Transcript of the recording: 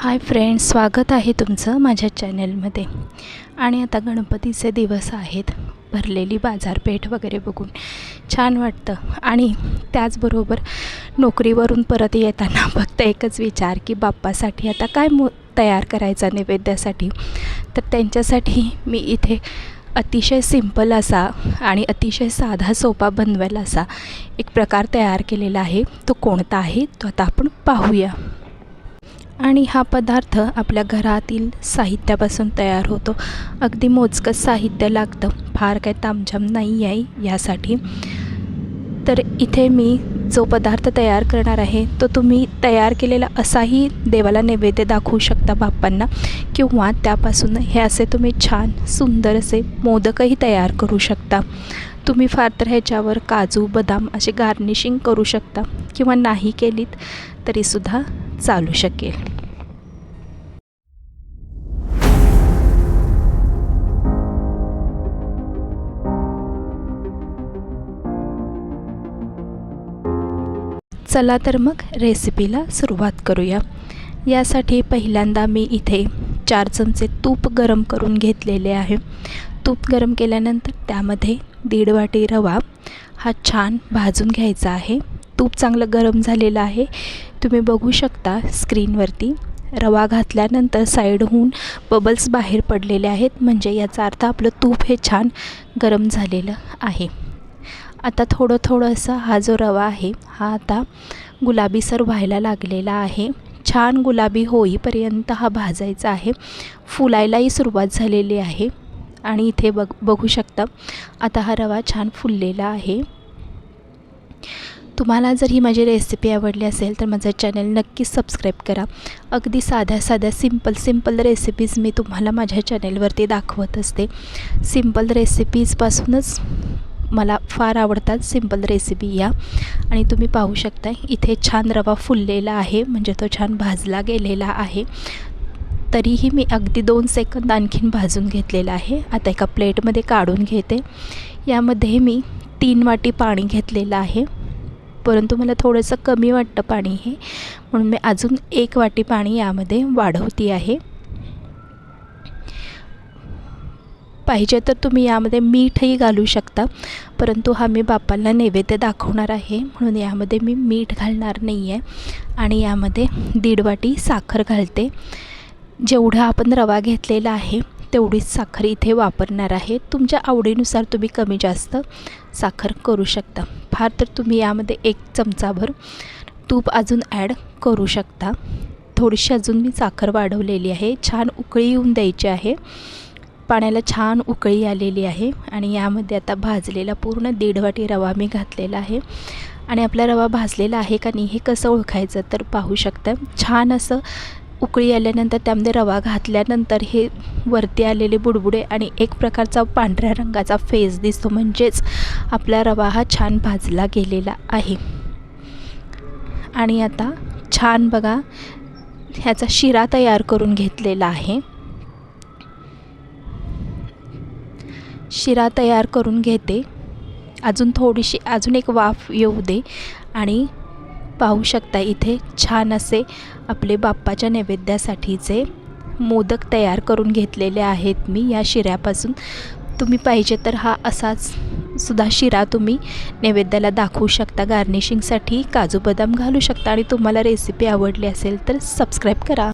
Hi friends स्वागत आहे तुमचं माझ्या चॅनलमध्ये. आणि आता गणपतीचे दिवस आहेत. भरलेली बाजारपेठ वगैरे बघून छान वाटतं. आणि त्याचबरोबर नोकरीवरून परत येताना फक्त एकच विचार की बाप्पासाठी आता काय मो तयार करायचा नैवेद्यासाठी? तर त्यांच्यासाठी मी इथे अतिशय सिंपल असा आणि अतिशय साधा सोपा बनवेल असा एक प्रकार तयार केलेला आहे. तो कोणता आहे? तो आता आपण पाहूया. आणि हा पदार्थ आपल्या घरातील साहित्यापासून तयार होतो. अगदी मोजकं साहित्य लागतं. फार काही तामझाम नाही आहे यासाठी. तर इथे मी जो पदार्थ तयार करणार आहे तो तुम्ही तयार केलेला असाही देवाला नैवेद्य दाखवू शकता बाप्पांना किंवा त्यापासून हे असे तुम्ही छान सुंदर असे मोदकही तयार करू शकता. तुम्ही फार तर ह्याच्यावर काजू बदाम असे गार्निशिंग करू शकता किंवा नाही केलीत तरीसुद्धा चालू शकेल. चला तर मग रेसिपीला सुरुवात करूया. यासाठी पहिल्यांदा मी इथे चार चमचे तूप गरम करून घेतलेले आहे. तूप गरम केल्यानंतर त्यामध्ये दीड वाटी रवा हा छान भाजून घ्यायचा आहे. तूप चांगलं गरम झालेलं आहे. तुम्ही बघू शकता स्क्रीनवरती रवा घातल्यानंतर साईडहून बबल्स बाहेर पडलेले आहेत. म्हणजे याचा अर्थ आपलं तूप हे छान गरम झालेलं आहे. आता थोडं थोडंसं हा जो रवा आहे हा आता गुलाबीसर व्हायला लागलेला आहे. छान गुलाबी होईपर्यंत हा भाजायचा आहे. फुलायलाही सुरुवात झालेली आहे. आणि इथे बघ बघू शकता आता हा रवा छान फुललेला आहे. तुम्हाला जर ही माझी रेसिपी आवडली असेल तर माझं चॅनल नक्कीच सबस्क्राईब करा. अगदी साध्या साध्या सिंपल सिंपल रेसिपीज मी तुम्हाला माझ्या चॅनलवरती दाखवत असते. सिंपल रेसिपीजपासूनच मला फार आवडतात सिंपल रेसिपी या. आणि तुम्ही पाहू शकता इथे छान रवा फुललेला आहे म्हणजे तो छान भाजला गेलेला आहे. तरीही मी अगदी दोन सेकंद आणखीन भाजून घेतलेला आहे. आता एका प्लेटमध्ये काढून घेते. यामध्ये मी तीन वाटी पाणी घेतलेलं आहे. परंतु मला थोडंसं कमी वाटतं पाणी हे. म्हणून मी अजून एक वाटी पाणी यामध्ये वाढवती आहे. पाहिजे तर तुम्ही यामध्ये मीठही घालू शकता. परंतु हा मी बापाला नैवेद्य दाखवणार आहे. म्हणून यामध्ये मी मीठ घालणार नाही आहे आणि यामध्ये दीड वाटी साखर घालते. जेवढा आपण रवा घेतलेला आहे तेवढीच साखर इथे वापरणार आहे. तुमच्या आवडीनुसार तुम्ही कमी जास्त साखर करू शकता. फार तर तुम्ही यामध्ये एक चमचाभर तूप अजून ॲड करू शकता. थोडीशी अजून मी साखर वाढवलेली आहे. छान उकळी येऊन द्यायची आहे. पाण्याला छान उकळी आलेली आहे आणि यामध्ये आता भाजलेला पूर्ण दीड वाटी रवा मी घातलेला आहे. आणि आपला रवा भाजलेला आहे का नाही हे कसं ओळखायचं तर पाहू शकता. छान असं उकळी आल्यानंतर त्यामध्ये रवा घातल्यानंतर हे वरती आलेले बुडबुडे आणि एक प्रकारचा पांढऱ्या रंगाचा फेस दिसतो. म्हणजेच आपला रवा हा छान भाजला गेलेला आहे. आणि आता छान बघा ह्याचा शिरा तयार करून घेतलेला आहे. शिरा तयार करून घेते. अजून थोडीशी अजून एक वाफ येऊ दे आणि पाहू शकता इथे छान असे आपले बाप्पाच्या नैवेद्यासाठीचे मोदक तयार करून घेतलेले आहेत मी या शिऱ्यापासून. तुम्ही पाहिजे तर हा असाच सुद्धा शिरा तुम्ही नैवेद्याला दाखवू शकता. गार्निशिंगसाठी काजू बदाम घालू शकता आणि तुम्हाला रेसिपी आवडली असेल तर सबस्क्राईब करा.